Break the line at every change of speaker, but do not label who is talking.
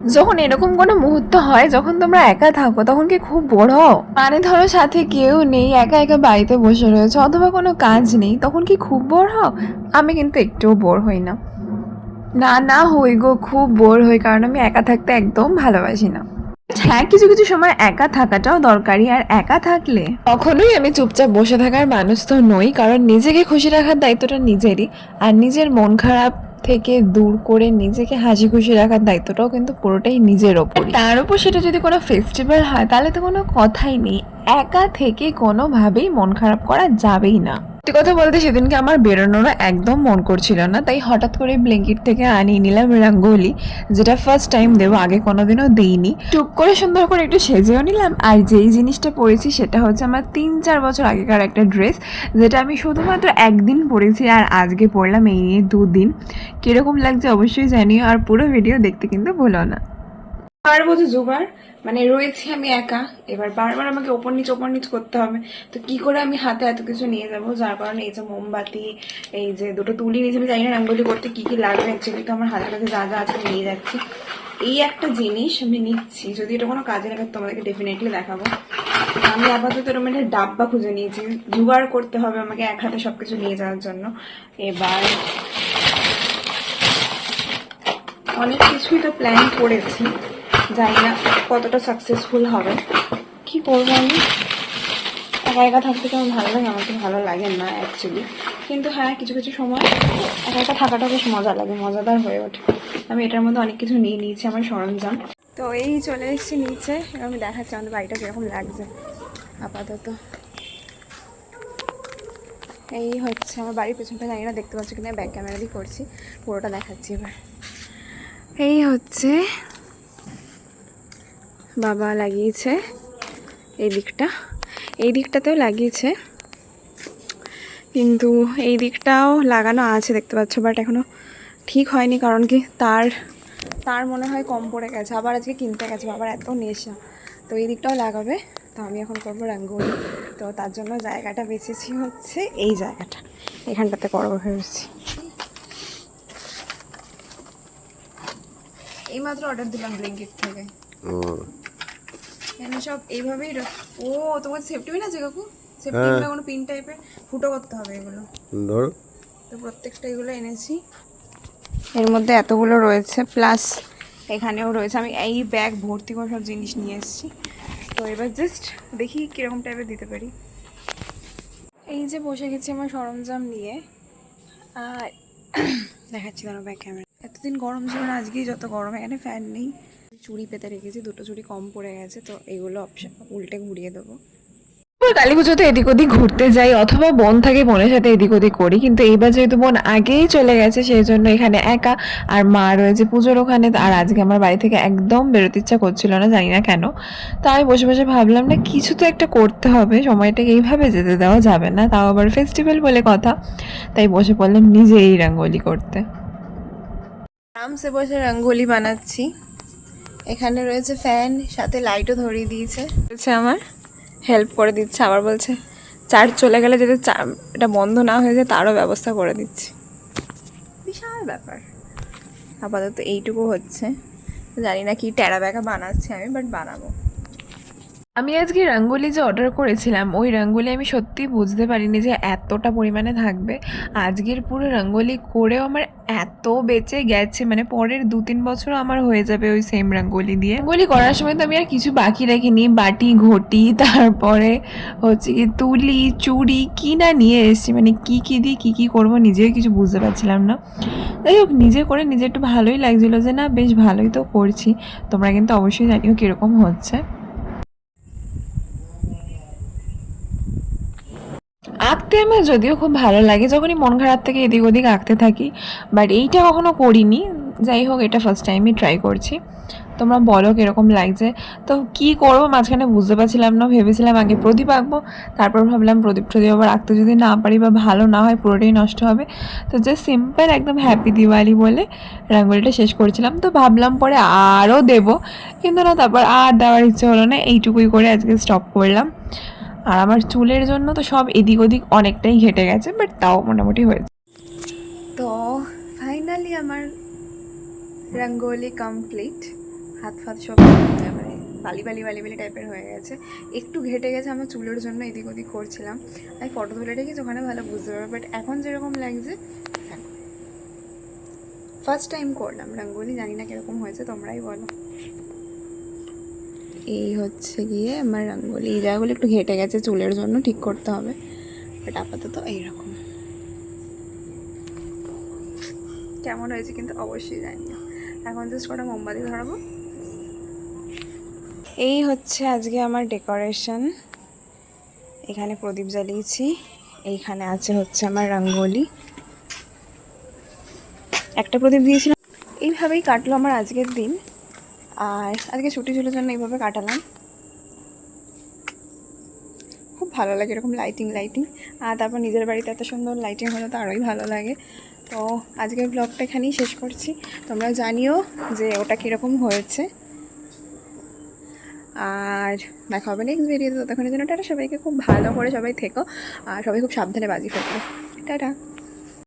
যখন এরকম কোনো মুহূর্ত হয়, যখন তোমরা একা থাকো, তখন কি খুব হও? মানে ধরো সাথে কেউ নেই, একা একা বাড়িতে বসে রয়েছে, অথবা কোনো কাজ নেই, তখন কি খুব বোর হও? আমি কিন্তু একটুও বোর হই না। না না হই গো, খুব বোর হই, কারণ আমি একা থাকতে একদম ভালোবাসি না। হ্যাঁ কিছু কিছু সময় একা থাকাটাও দরকারি, আর একা থাকলে? কখনোই আমি চুপচাপ বসে থাকার মানুষ তো নই, কারণ নিজেকে খুশি রাখার দায়িত্বটা নিজেরই, আর নিজের মন খারাপ থেকে দূর করে নিজেকে হাসি খুশি রাখার দায়িত্বটাও কিন্তু পুরোটাই নিজের ওপর তার উপর সেটা যদি কোনো ফেস্টিভ্যাল হয়, তাহলে তো কোনো কথাই নেই। একা থেকে কোনোভাবেই মন খারাপ করা যাবেই না। সত্যি কথা বলতে সেদিনকে আমার বেরোনোরও একদম মন করছিল না। তাই হঠাৎ করে ব্ল্যাঙ্কেট থেকে আনিয়ে নিলাম রঙ্গোলি, যেটা ফার্স্ট টাইম দেবো, আগে কোনোদিনও দিইনি। টুক করে সুন্দর করে একটু সেজেও নিলাম, আর যেই জিনিসটা পরেছি সেটা হচ্ছে আমার তিন চার বছর আগেকার একটা ড্রেস যেটা আমি শুধুমাত্র একদিন পরেছি আর আজকে পরলাম এই নিয়ে দুদিন। কীরকম লাগছে অবশ্যই জানিও, আর পুরো ভিডিও দেখতে কিন্তু ভুলো না। পারব তো জোগাড় মানে রয়েছি আমি একা। এবার বারবার আমাকে ওপর নিচ ওপর নিচ করতে হবে। তো কি করে আমি হাতে এত কিছু নিয়ে যাব? যার কারণে এই যে মোমবাতি, এই যে দুটো তুলি নিয়েছি, আমি জানি না রঙ্গোলি করতে কি কি লাগবে। অ্যাকচুয়ালি তো আমার হাতের কাছে যা যা আছে নিয়ে যাচ্ছি। এই একটা জিনিস আমি নিচ্ছি। যদি এটা কোনো কাজে লাগে, তোমাদেরকে ডেফিনেটলি দেখাবো। আমি আপাতত এরকম একটা ডাব্বা খুঁজে নিয়েছি। জোগাড় করতে হবে আমাকে এক হাতে সব কিছু নিয়ে যাওয়ার জন্য। এবার অনেক কিছুই তো প্ল্যান করেছি। জানি না কতটা সাকসেসফুল হবে। কি করব আমি? একা একা থাকতে কেমন ভালো লাগে? আমার তো ভালো লাগে না অ্যাকচুয়ালি কিন্তু হ্যাঁ কিছু কিছু সময় একা একা থাকাটা বেশ মজা লাগে, মজাদার হয়ে ওঠে। আমি এটার মধ্যে অনেক কিছু নিয়ে নিয়েছি আমার সরঞ্জাম। তো এই চলে এসেছি নিচে আমি দেখাচ্ছি আমাদের বাড়িটা কীরকম লাগছে। আপাতত। এই হচ্ছে আমার বাড়ির পেছনটা, জানি না দেখতে পাচ্ছি কিনা ব্যাক ক্যামেরা দিয়ে করছি, পুরোটা দেখাচ্ছি এবার। এই হচ্ছে বাবা লাগিয়েছে এই দিকটা। এই দিকটাতেও লাগিয়েছে। কিন্তু এই দিকটাও লাগানো আছে, দেখতে পাচ্ছ বাট এখনও ঠিক হয়নি, কারণ কি তার তার মনে হয় কম পড়ে গেছে। আবার আজকে কিনতে গেছে, বাবার এত নেশা। তো এই দিকটাও লাগাবে। তো আমি এখন করব রঙ্গোলি। তো তার জন্য জায়গাটা বেছেছি হচ্ছে এই জায়গাটা। এখানটাতে করব ভেবেছি এইমাত্র অর্ডার দিলাম ব্লিঙ্কিট থেকে। এখানে সব এইভাবেই ও তোমার সেফটি পিন আছে কাকু? সেফটি পিন কোনো পিন টাইপের ফুটো করতে হবে এগুলো।
ধরো।
তো প্রত্যেকটা এগুলো এনেছি। এর মধ্যে এতগুলো রয়েছে প্লাস এখানেও রয়েছে। আমি এই ব্যাগ ভর্তি করে সব জিনিস নিয়ে এসেছি। তো এবার জাস্ট দেখি কীরকম টাইপের দিতে পারি। এই যে বসে গেছি আমার সরঞ্জাম নিয়ে। দেখাচ্ছি দাঁড়ো ব্যাগ ক্যামেরা এতদিন গরম ছিল না আজকেই যত গরম এখানে ফ্যান নেই। চুড়ি পেতে রেখেছি দুটো চুড়ি কম পড়ে গেছে তো এগুলো অপশন উল্টে ঘুরিয়ে দেবো। কালী পুজোতে এদিক ওদিক ঘুরতে যাই অথবা বোন থাকে বোনের সাথে এদিক ওদিক করি কিন্তু এইবার যেহেতু বোন আগেই চলে গেছে সেই জন্য এখানে একা আর মা রয়েছে পুজোর ওখানে আর আজকে আমার বাড়ি থেকে একদম বেরোতে ইচ্ছা করছিল না জানি না কেন। তো আমি বসে বসে ভাবলাম না কিছু তো একটা করতে হবে সময়টাকে এইভাবে যেতে দেওয়া যাবে না তাও আবার ফেস্টিভ্যাল বলে কথা তাই বসে পড়লাম নিজেই রঙ্গোলি করতে। আরামসে বসে রঙ্গোলি বানাচ্ছি। এখানে রয়েছে ফ্যান, সাথে লাইটও ধরিয়ে দিয়েছে। বলছে আমার হেল্প করে দিচ্ছে, আবার বলছে, চার্জ চলে গেলে যদি এটা বন্ধ না হয়ে যায়, তারও ব্যবস্থা করে দিচ্ছি। বিশাল ব্যাপার। আপাতত এইটুকু হচ্ছে। জানি না কি ট্যারা ব্যাগা বানাচ্ছি আমি বাট বানাবো। আমি আজকে রঙ্গোলি যে অর্ডার করেছিলাম, ওই রঙ্গোলি আমি সত্যি বুঝতে পারিনি যে এতটা পরিমাণে থাকবে। আজকের পুরো রঙ্গোলি করেও আমার এত বেঁচে গেছে মানে পরের দু তিন বছরও আমার হয়ে যাবে ওই সেম রঙ্গোলি দিয়ে। রঙ্গোলি করার সময় তো আমি আর কিছু বাকি রাখিনি, বাটি, ঘটি, তারপরে হচ্ছে কি তুলি, চুড়ি, কি না নিয়ে এসেছি মানে কি কি দিয়ে কি কি করব নিজেও কিছু বুঝতে পারছিলাম না। যাই হোক, নিজে করে নিজে একটু ভালোই লাগছিল যে না, বেশ ভালোই তো করছি। তোমরা কিন্তু অবশ্যই জানিও কীরকম হচ্ছে। আঁকতে আমার যদিও খুব ভালো লাগে, যখনই মন খারাপ থেকে এদিক ওদিক আঁকতে থাকি বাট এইটা কখনো করিনি। যাই হোক, এটা ফার্স্ট টাইমই ট্রাই করছি। তোমরা বলো কীরকম লাগছে। তো কি করব, মাঝখানে বুঝতে পারছিলাম না, ভেবেছিলাম আগে প্রদীপ আঁকবো, তারপর ভাবলাম প্রদীপ প্রদীপ আবার আঁকতে যদি না পারি বা ভালো না হয়, পুরোটাই নষ্ট হবে। তো জাস্ট সিম্পল একদম হ্যাপি দিওয়ালি বলে রঙ্গোলিটা শেষ করেছিলাম। তো ভাবলাম পরে আরও দেবো, কিন্তু না, তারপর আর দেওয়ার ইচ্ছে হলো না, এইটুকুই করে আজকে স্টপ করলাম। আর আমার চুলের জন্য তো সব এদিক ওদিক অনেকটাই ঘেটে গেছে বাট তাও মোটামুটি হয়েছে। তো ফাইনালি আমার রঙ্গোলি কমপ্লিট
হাত ফাত সব মানে বালি বালি বালি বালি টাইপের হয়ে গেছে। একটু ঘেটে গেছে, আমার চুলের জন্য এদিক ওদিক করছিলাম। আমি ফটো তুলে রেখেছি, ওখানে ভালো বুঝতে পারব বাট এখন যেরকম লাগছে ফার্স্ট টাইম করলাম। রঙ্গোলি জানি না কীরকম হয়েছে, তোমরাই বলো। এই হচ্ছে গিয়ে আমার রঙ্গোলি। এই জায়গাগুলো একটু ঘেটে গেছে চুলের জন্য, ঠিক করতে হবে। বাট আপাতত এইরকম। কেমন হয়েছে কিন্তু অবশ্যই জানি এখন জাস্ট কটা মোমবাতি ধরাবো? এই হচ্ছে আজকে আমার ডেকোরেশন এখানে প্রদীপ জ্বালিয়েছি। এইখানে আছে হচ্ছে আমার রঙ্গোলি। একটা প্রদীপ দিয়েছিলাম। এইভাবেই কাটলো আমার আজকের দিন। আর আজকে ছুটি ছিল জন্য এইভাবে কাটালাম। খুব ভালো লাগে এরকম লাইটিং লাইটিং আর তারপর নিজের বাড়িতে এত সুন্দর লাইটিং হলে তো আরোই ভালো লাগে। তো আজকের ব্লগটা এখানেই শেষ করছি। তোমরা জানিও যে ওটা কীরকম হয়েছে। আর দেখা হবে নেক্সট ভিডিওতে ততক্ষণের জন্য টাটা, সবাইকে খুব ভালো করে সবাই থেকো। আর সবাই খুব সাবধানে বাজি ফেলবে টাটা।